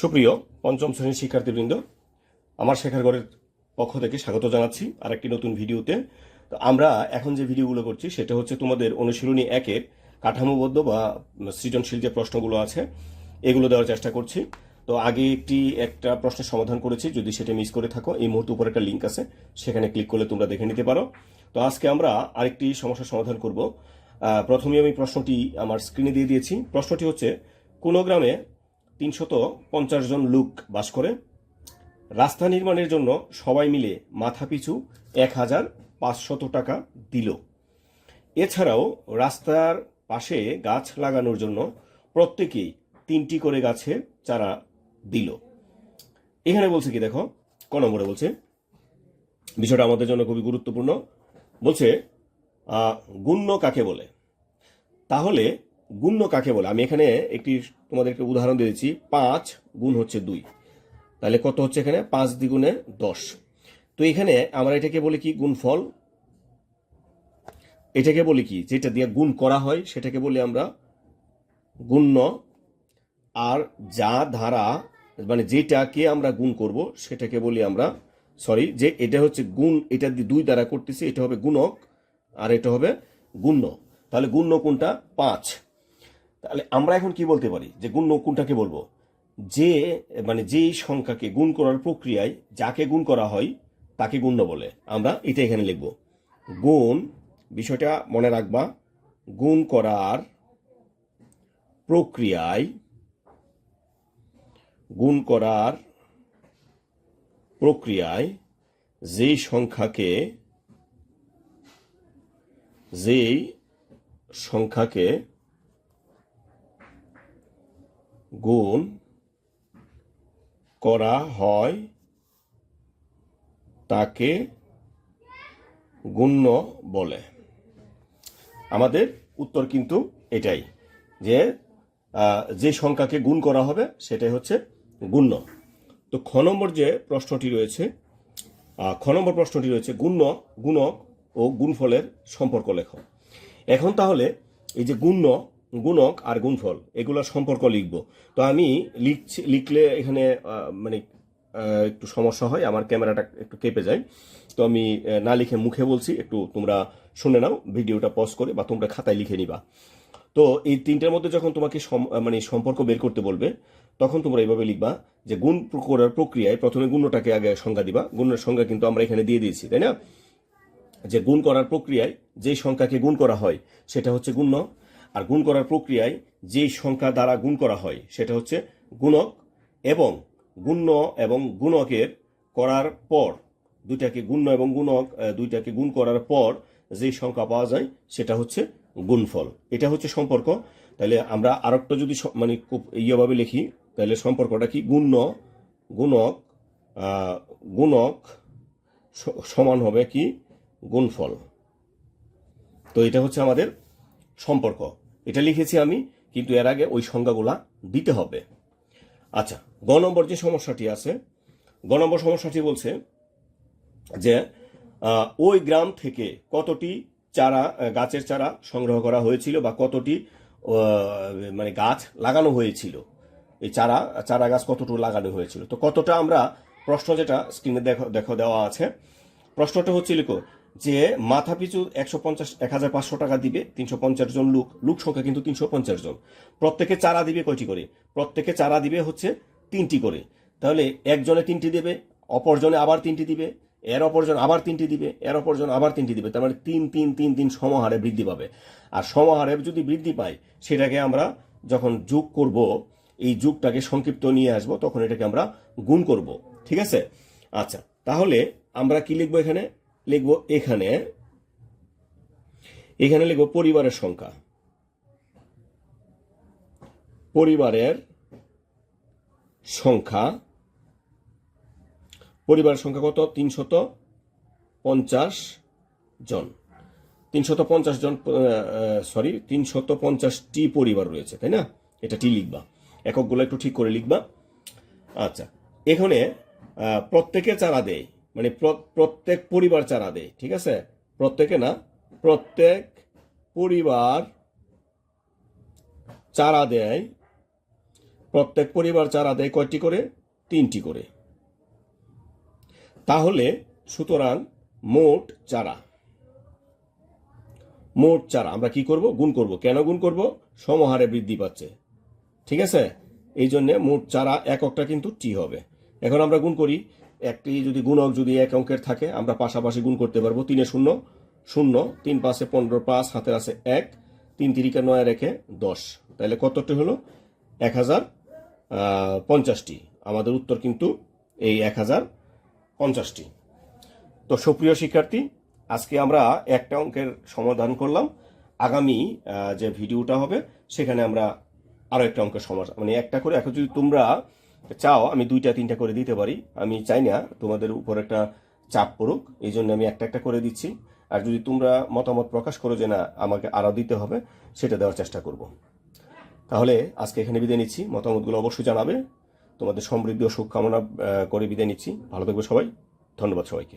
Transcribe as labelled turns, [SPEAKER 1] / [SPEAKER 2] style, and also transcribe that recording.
[SPEAKER 1] সুপ্রিয় পঞ্চম শ্রেণির শিক্ষার্থীবৃন্দ, আমার শেখার ঘরের পক্ষ থেকে স্বাগত জানাচ্ছি আর একটি নতুন ভিডিওতে। তো আমরা এখন যে ভিডিওগুলো করছি, সেটা হচ্ছে তোমাদের অনুশীলনী একের কাঠামোবদ্ধ বা সৃজনশীল যে প্রশ্নগুলো আছে, এগুলো দেওয়ার চেষ্টা করছি। তো আগে একটি, একটা প্রশ্নের সমাধান করেছি, যদি সেটা মিস করে থাকো, এই মুহূর্তে উপর একটা লিঙ্ক আছে, সেখানে ক্লিক করলে তোমরা দেখে নিতে পারো। তো আজকে আমরা আরেকটি সমস্যার সমাধান করব। প্রথমে আমি প্রশ্নটি আমার স্ক্রিনে দিয়ে দিয়েছি। প্রশ্নটি হচ্ছে, কোনো গ্রামে তিনশত পঞ্চাশ জন লোক বাস করে। রাস্তা নির্মাণের জন্য সবাই মিলে মাথাপিছু এক হাজার পাঁচশত টাকা দিল। এছাড়াও রাস্তার পাশে গাছ লাগানোর জন্য প্রত্যেকেই তিনটি করে গাছের চারা দিল। এখানে বলছে কি দেখো, ক নম্বরে বলছে, বিষয়টা আমাদের জন্য খুবই গুরুত্বপূর্ণ। বলছে গুণ্য কাকে বলে? তাহলে গুণ্য কাকে বলে? আমি এখানে একটি তোমাদেরকে উদাহরণ দিয়েছি পাঁচ গুণ হচ্ছে দুই। তাহলে কত হচ্ছে এখানে? পাঁচ দ্বিগুণে দশ। তো এখানে আমরা এটাকে বলি কি? গুণফল। এটাকে বলি কি? যেটা দিয়ে গুণ করা হয়, সেটাকে বলি আমরা গুণ্য। আর যা ধারা মানে যেটাকে আমরা গুণ করব, সেটাকে বলি আমরা, সরি, যে এটা হচ্ছে গুণ, এটা দিয়ে দুই দ্বারা করতেছি, এটা হবে গুণক, আর এটা হবে গুণ্য। তাহলে গুণ্য কোনটা? পাঁচ। তাহলে আমরা এখন কি বলতে পারি? যে গুণ্য কোনটাকে বলব? যে মানে যেই সংখ্যাকে গুণ করার প্রক্রিয়ায় যাকে গুণ করা হয়, তাকে গুণ্য বলে। আমরা এটা এখানে লিখব। গুণ, বিষয়টা মনে রাখবা, গুণ করার প্রক্রিয়ায়, গুণ করার প্রক্রিয়ায় যেই সংখ্যাকে যেই সংখ্যাকে গুণ করা হয়, তাকে গুণ্য বলে। আমাদের উত্তর কিন্তু এটাই, যে যে সংখ্যাকে গুণ করা হবে, সেটাই হচ্ছে গুণ্য। তো খ নম্বর যে প্রশ্নটি রয়েছে খ নম্বর প্রশ্নটি রয়েছে, গুণ্য, গুণক ও গুণফলের সম্পর্ক লেখ। এখন তাহলে এই যে গুণ্য গুণক আর গুণফল এগুলোর সম্পর্ক লিখব। তো আমি লিখছি, লিখলে এখানে মানে একটু সমস্যা হয়, আমার ক্যামেরাটা একটু কেঁপে যায়। তো আমি না লিখে মুখে বলছি, একটু তোমরা শুনে নাও, ভিডিওটা পজ করে বা তোমরা খাতায় লিখে নিবা। তো এই তিনটার মধ্যে যখন তোমাকে মানে সম্পর্ক বের করতে বলবে, তখন তোমরা এইভাবে লিখবা যে গুণ করার প্রক্রিয়ায় প্রথমে গুণটাকে আগে সংজ্ঞা দিবা। গুণের সংজ্ঞা কিন্তু আমরা এখানে দিয়ে দিয়েছি, তাই না? যে গুণ করার প্রক্রিয়ায় যেই সংখ্যাকে গুণ করা হয়, সেটা হচ্ছে গুণ্য আর গুণ করার প্রক্রিয়ায় যেই সংখ্যা দ্বারা গুণ করা হয়, সেটা হচ্ছে গুণক এবং গুণ্য এবং গুণকের করার পর, দুইটাকে গুণ্য এবং গুণক দুইটাকে গুণ করার পর যেই সংখ্যা পাওয়া যায়, সেটা হচ্ছে গুণফল। এটা হচ্ছে সম্পর্ক। তাহলে আমরা আরেকটা যদি মানে খুব ইয়েভাবে লিখি তাহলে সম্পর্কটা কি? গুণ্য, গুণক গুণক সমান হবে কি? গুণফল। তো এটা হচ্ছে আমাদের সম্পর্ক। এটা লিখেছি আমি, কিন্তু এর আগে ওই সংজ্ঞাগুলা দিতে হবে। আচ্ছা গ নম্বর যে সমস্যাটি আছে, গ নম্বর সমস্যাটি বলছে যে ওই গ্রাম থেকে কতটি চারা গাছের চারা সংগ্রহ করা হয়েছিল বা কতটি মানে গাছ লাগানো হয়েছিল? এই চারা চারা গাছ কতটুকু লাগানো হয়েছিল? তো কতটা আমরা প্রশ্ন যেটা স্ক্রিনে দেখো দেখো, দেওয়া আছে, প্রশ্নটা হচ্ছে যে মাথা পিছু একশো পঞ্চাশ এক হাজার পাঁচশো টাকা দিবে, তিনশো পঞ্চাশ জন লোক লোক সংখ্যা কিন্তু তিনশো পঞ্চাশ জন। প্রত্যেকে চারা দিবে কয়টি করে? প্রত্যেকে চারা দিবে হচ্ছে তিনটি করে। তাহলে একজনে তিনটি দেবে, অপরজনে আবার তিনটি দিবে, এর অপরজন আবার তিনটি দিবে, এর অপরজন আবার তিনটি দিবে, তার মানে তিন তিন তিন তিন সমহারে বৃদ্ধি পাবে। আর সমহারে যদি বৃদ্ধি পায়, সেটাকে আমরা যখন যোগ করব, এই যুগটাকে সংক্ষিপ্ত নিয়ে আসব, তখন এটাকে আমরা গুণ করব। ঠিক আছে? আচ্ছা তাহলে আমরা কি লিখব এখানে? লিখব এখানে। এখানে লিখব পরিবারের সংখ্যা। পরিবারের সংখ্যা। পরিবারের সংখ্যা কত? তিনশত পঞ্চাশ জন। তিনশত পঞ্চাশ জন সরি তিনশত পঞ্চাশটি পরিবার রয়েছে, তাই না? এটা টি লিখবা। এককগুলো একটু ঠিক করে লিখবা। আচ্ছা এখানে প্রত্যেকে চারা দেয়। মানে প্র- প্রত্যেক পরিবার চারা দেয়, ঠিক আছে? প্রত্যেকে না, প্রত্যেক পরিবার চারা দেয়, প্রত্যেক পরিবার চারা দেয় কয়টি করে? তিনটি করে। তাহলে সুতরাং মোট চারা মোট চারা, আমরা কি করব? গুণ করব। কেন গুণ করব? সমহারে বৃদ্ধি পাচ্ছে, ঠিক আছে? এই জন্যে মোট চারা এককটা কিন্তু টি হবে। এখন আমরা গুণ করি একটি যদি গুণক যদি এক অঙ্কের থাকে, আমরা পাশাপাশি গুণ করতে পারব। তিনে শূন্য শূন্য, তিন পাশে পনেরো, পাঁচ হাতের আছে এক, তিন তিরিকা নয়, রেখে দশ। তাহলে কতটি হলো? এক হাজার পঞ্চাশটি। আমাদের উত্তর কিন্তু এই এক হাজার পঞ্চাশটি। তো সুপ্রিয় শিক্ষার্থী, আজকে আমরা একটা অঙ্কের সমাধান করলাম। আগামী যে ভিডিওটা হবে, সেখানে আমরা আরও একটা অঙ্কের সমাধান মানে একটা করে এখন যদি তোমরা চাও, আমি দুইটা, তিনটা করে দিতে পারি। আমি চাই না তোমাদের উপর একটা চাপ পড়ুক, এই জন্য আমি একটা একটা করে দিচ্ছি। আর যদি তোমরা মতামত প্রকাশ করো যে না, আমাকে আরও দিতে হবে, সেটা দেওয়ার চেষ্টা করব। তাহলে আজকে এখানে বিদায় নিচ্ছি। মতামতগুলো অবশ্যই জানাবে। তোমাদের সমৃদ্ধি ও সুখ কামনা করে বিদায় নিচ্ছি। ভালো থাকবে সবাই। ধন্যবাদ সবাইকে।